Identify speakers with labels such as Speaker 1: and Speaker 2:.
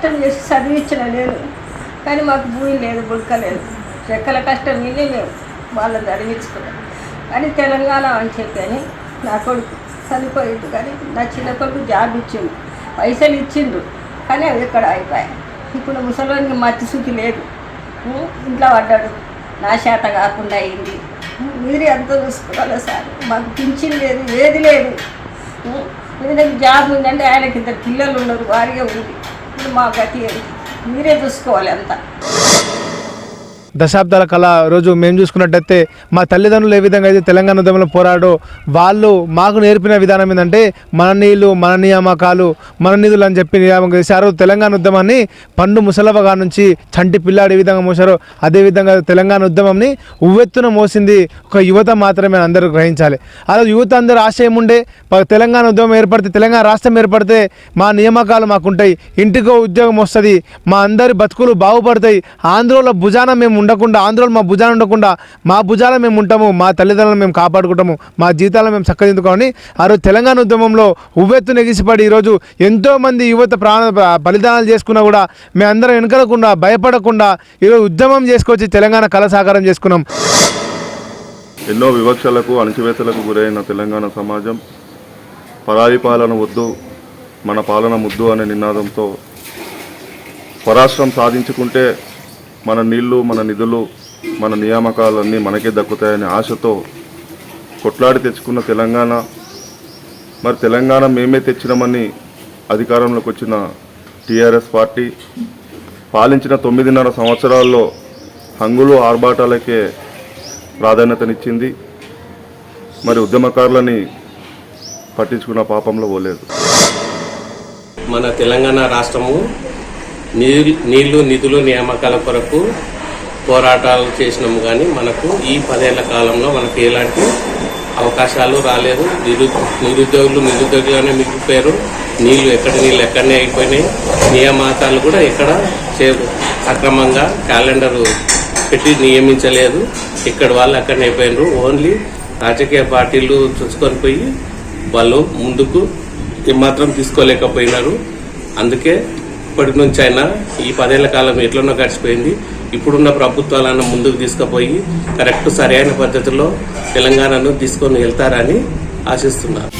Speaker 1: కష్టం చేసి చదివించిన నేను. కానీ మాకు భూమి లేదు బుడక లేదు. రెక్కల కష్టం మీదే మేము వాళ్ళని చదివించుకున్నాం కానీ తెలంగాణ అని చెప్పని నా కొడుకు చనిపోయింది కానీ నా చిన్న కొడుకు జాబ్ ఇచ్చిండు పైసలు ఇచ్చిండు. కానీ అవి ఇక్కడ అయిపోయాయి? ఇప్పుడు ముసలోనికి మత్తి సుఖి లేదు. ఇంట్లో పడ్డాడు. నా చేత కాకుండా అయింది. మీరు మీరే అంత చూసుకోవాలి సార్. మాకు పింఛన్ లేదు ఏది లేదు. ఉం? జాబ్ ఉందంటే ఆయనకి ఇద్దరు పిల్లలు ఉన్నారు వారిగా ఉంది. మా గతి మీరే చూసుకోవాలి అంతా.
Speaker 2: దశాబ్దాల కళ రోజు మేము చూసుకున్నట్టయితే మా తల్లిదండ్రులు ఏ విధంగా అయితే తెలంగాణ ఉద్యమంలో పోరాడో వాళ్ళు మాకు నేర్పిన విధానం ఏంటంటే మన నీళ్ళు మన నియామకాలు మన నిధులు అని చెప్పి నియామకం చేశారు తెలంగాణ ఉద్యమాన్ని పండు ముసలవగా నుంచి చంటి పిల్లాడు ఏ విధంగా మోసారో అదే విధంగా తెలంగాణ ఉద్యమంని ఉవ్వెత్తున మోసింది ఒక యువత మాత్రమే అందరూ గ్రహించాలి. అలా యువత అందరూ ఆశయం ఉండే తెలంగాణ ఉద్యమం ఏర్పడితే తెలంగాణ రాష్ట్రం ఏర్పడితే మా నియామకాలు మాకుంటాయి ఇంటికో ఉద్యోగం వస్తుంది మా అందరి బతుకులు బాగుపడతాయి ఆంధ్రలో భుజాన మేము ఉండకుండా ఆంధ్రోలు మా భుజాలు ఉండకుండా మా భుజాల మేము ఉంటాము మా తల్లిదండ్రులను మేము కాపాడుకుంటాము మా జీవితాలను మేము చక్కదిద్దుకోమని ఆ రోజు తెలంగాణ ఉద్యమంలో ఉవ్వెత్తు నెగిసిపడి ఈరోజు ఎంతోమంది యువత ప్రాణ బలిదానాలు చేసుకున్నా కూడా మేమందరం వెనకలకుండా భయపడకుండా ఈరోజు ఉద్యమం చేసుకొచ్చి తెలంగాణ కళ సాకారం చేసుకున్నాం.
Speaker 3: ఎన్నో వివక్షలకు అణచివేతలకు గురైన తెలంగాణ సమాజం పరాయి పాలన వద్దు మన పాలన ముద్దు అనే నినాదంతో పరాష్ట్రం సాధించుకుంటే మన నీళ్ళు మన నిధులు మన నియామకాలన్నీ మనకే దక్కుతాయనే ఆశతో కొట్లాడి తెచ్చుకున్న తెలంగాణ. మరి తెలంగాణ మేమే తెచ్చినామని అధికారంలోకి వచ్చిన టీఆర్ఎస్ పార్టీ పాలించిన తొమ్మిదిన్నర సంవత్సరాల్లో హంగులు ఆర్భాటాలకే ప్రాధాన్యతనిచ్చింది. మరి ఉద్యమకారులని పట్టించుకున్న పాపంలో పోలేదు.
Speaker 4: మన తెలంగాణ రాష్ట్రము నీళ్ళు నిధులు నియామకాల కొరకు పోరాటాలు చేసినాము కానీ మనకు ఈ పదేళ్ళ కాలంలో మనకు ఎలాంటి అవకాశాలు రాలేదు. నిరు నిరుద్యోగులు నిరుద్యోగులుగానే మిగిలిపోయారు. నీళ్ళు ఎక్కడ నీళ్ళు ఎక్కడనే అయిపోయినాయి. నియామకాలు కూడా ఎక్కడ చే సక్రమంగా క్యాలెండర్ పెట్టి నియమించలేదు. ఇక్కడ వాళ్ళు అక్కడనే అయిపోయినారు. ఓన్లీ రాజకీయ పార్టీలు చూసుకొని పోయి వాళ్ళు ముందుకు ఏమాత్రం తీసుకోలేకపోయినారు. అందుకే ఇప్పటి నుంచి అయినా ఈ పదేళ్ళ కాలం ఎట్లనో గడిచిపోయింది. ఇప్పుడున్న ప్రభుత్వాలను ముందుకు తీసుకుపోయి కరెక్ట్ సరైన పద్ధతిలో తెలంగాణను తీసుకొని వెళ్తారని ఆశిస్తున్నారు